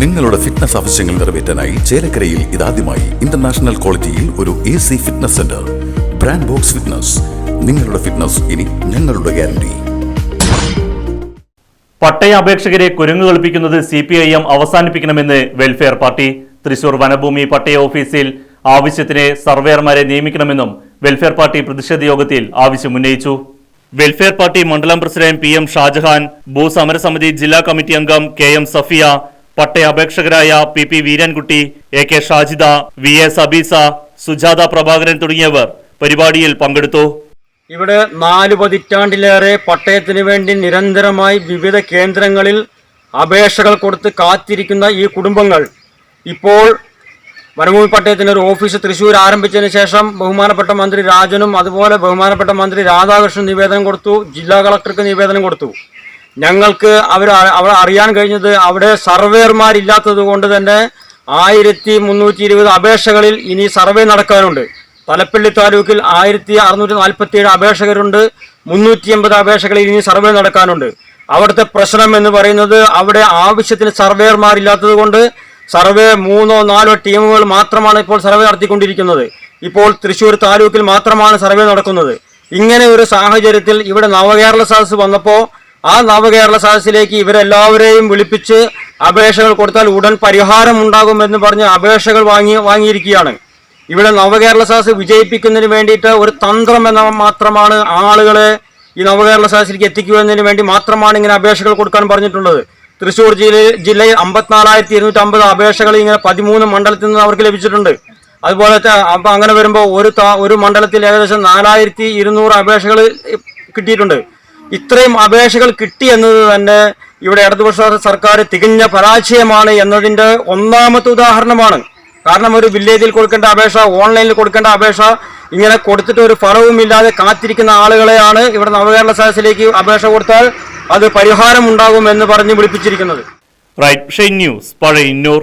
നിങ്ങളുടെ ഫിറ്റ്നസ് ആവശ്യങ്ങൾ നിറവേറ്റാനായി ചേലക്കരയിൽ ഇതാദ്യമായി ഇന്റർനാഷണൽ ക്വാളിറ്റിയിൽ ഒരു A C fitness centre brand box fitness നിങ്ങളുടെ ഫിറ്റ്നസ് ഇനി ഞങ്ങളുടെ ഗ്യാരണ്ടി പട്ടയ അപേക്ഷകരെ കുരങ്ങു കളിപ്പിക്കുന്നത് സി പി ഐ എം അവസാനിപ്പിക്കണമെന്ന് വെൽഫെയർ പാർട്ടി തൃശൂർ വനഭൂമി പട്ടയ ഓഫീസിൽ ആവശ്യത്തിന് സർവേയർമാരെ നിയമിക്കണമെന്നും വെൽഫെയർ പാർട്ടി പ്രതിഷേധ യോഗത്തിൽ ആവശ്യമുന്നയിച്ചു വെൽഫെയർ പാർട്ടി മണ്ഡലം പ്രസിഡന്റ് പി എം ഷാജഹാൻ ഭൂസമരസമിതി ജില്ലാ കമ്മിറ്റി അംഗം കെ എം സഫിയ പട്ടയ അപേക്ഷകരായ P P Veerankutty A K Shajida V A Sabeesa Sujatha Prabhakaran തുടങ്ങിയവർ പരിപാടിയിൽ പങ്കെടുത്തു. ഇവിടെ നാല് പതിറ്റാണ്ടിലേറെ പട്ടയത്തിന് വേണ്ടി നിരന്തരമായി വിവിധ കേന്ദ്രങ്ങളിൽ അപേക്ഷകൾ കൊടുത്ത് കാത്തിരിക്കുന്ന ഈ കുടുംബങ്ങൾ ഇപ്പോൾ വനഭൂമി പട്ടയത്തിന് ഒരു ഓഫീസ് തൃശ്ശൂർ ആരംഭിച്ചതിന് ശേഷം ബഹുമാനപ്പെട്ട മന്ത്രി രാജനും അതുപോലെ ബഹുമാനപ്പെട്ട മന്ത്രി രാധാകൃഷ്ണൻ നിവേദനം കൊടുത്തു ജില്ലാ കളക്ടർക്ക് നിവേദനം കൊടുത്തു. ഞങ്ങൾക്ക് അവർ അവർ അറിയാൻ കഴിഞ്ഞത് അവിടെ സർവേയർമാരില്ലാത്തത് കൊണ്ട് തന്നെ ആയിരത്തി മുന്നൂറ്റി ഇരുപത് അപേക്ഷകളിൽ ഇനി സർവേ നടക്കാനുണ്ട്. തലപ്പള്ളി താലൂക്കിൽ ആയിരത്തി അറുന്നൂറ്റി നാൽപ്പത്തി ഏഴ് അപേക്ഷകരുണ്ട്. മുന്നൂറ്റി എൺപത് അപേക്ഷകളിൽ ഇനി സർവേ നടക്കാനുണ്ട്. അവിടുത്തെ പ്രശ്നം എന്ന് പറയുന്നത് അവിടെ ആവശ്യത്തിന് സർവേയർമാരില്ലാത്തത് കൊണ്ട് സർവേ മൂന്നോ നാലോ ടീമുകൾ മാത്രമാണ് ഇപ്പോൾ സർവേ നടത്തിക്കൊണ്ടിരിക്കുന്നത്. ഇപ്പോൾ തൃശ്ശൂർ താലൂക്കിൽ മാത്രമാണ് സർവേ നടക്കുന്നത്. ഇങ്ങനെ ഒരു സാഹചര്യത്തിൽ ഇവിടെ നവകേരള സദസ് വന്നപ്പോൾ ആ നവകേരള സദസ്സിലേക്ക് ഇവരെല്ലാവരെയും വിളിപ്പിച്ച് അപേക്ഷകൾ കൊടുത്താൽ ഉടൻ പരിഹാരം ഉണ്ടാകുമെന്ന് പറഞ്ഞ് അപേക്ഷകൾ വാങ്ങി വാങ്ങിയിരിക്കുകയാണ്. ഇവിടെ നവകേരള സദസ് വിജയിപ്പിക്കുന്നതിന് വേണ്ടിയിട്ട് ഒരു തന്ത്രം എന്ന മാത്രമാണ് ആളുകളെ ഈ നവകേരള സദസ്സിലേക്ക് എത്തിക്കുന്നതിന് വേണ്ടി മാത്രമാണ് ഇങ്ങനെ അപേക്ഷകൾ കൊടുക്കാൻ പറഞ്ഞിട്ടുള്ളത്. തൃശ്ശൂർ ജില്ലയിൽ ജില്ലയിൽ അമ്പത്തിനാലായിരത്തി ഇരുന്നൂറ്റി അമ്പത് അപേക്ഷകൾ ഇങ്ങനെ പതിമൂന്ന് മണ്ഡലത്തിൽ നിന്ന് അവർക്ക് ലഭിച്ചിട്ടുണ്ട്. അതുപോലെ അപ്പം അങ്ങനെ വരുമ്പോൾ ഒരു ഒരു മണ്ഡലത്തിൽ ഏകദേശം നാലായിരത്തി ഇരുന്നൂറ് അപേക്ഷകൾ കിട്ടിയിട്ടുണ്ട്. ഇത്രയും അപേക്ഷകൾ കിട്ടി എന്നത് തന്നെ ഇവിടെ ഇടതുപക്ഷ സർക്കാർ തികഞ്ഞ പരാജയമാണ് എന്നതിന്റെ ഒന്നാമത്തെ ഉദാഹരണമാണ്. കാരണം ഒരു വില്ലേജിൽ കൊടുക്കേണ്ട അപേക്ഷ ഓൺലൈനിൽ കൊടുക്കേണ്ട അപേക്ഷ ഇങ്ങനെ കൊടുത്തിട്ട് ഒരു ഫലവുമില്ലാതെ കാത്തിരിക്കുന്ന ആളുകളെയാണ് ഇവിടെ നവകേരള സദസ്സിലേക്ക് അപേക്ഷ കൊടുത്താൽ അത് പരിഹാരം ഉണ്ടാകും എന്ന് പറഞ്ഞ് വിളിപ്പിച്ചിരിക്കുന്നത്. Right news Pazhayannur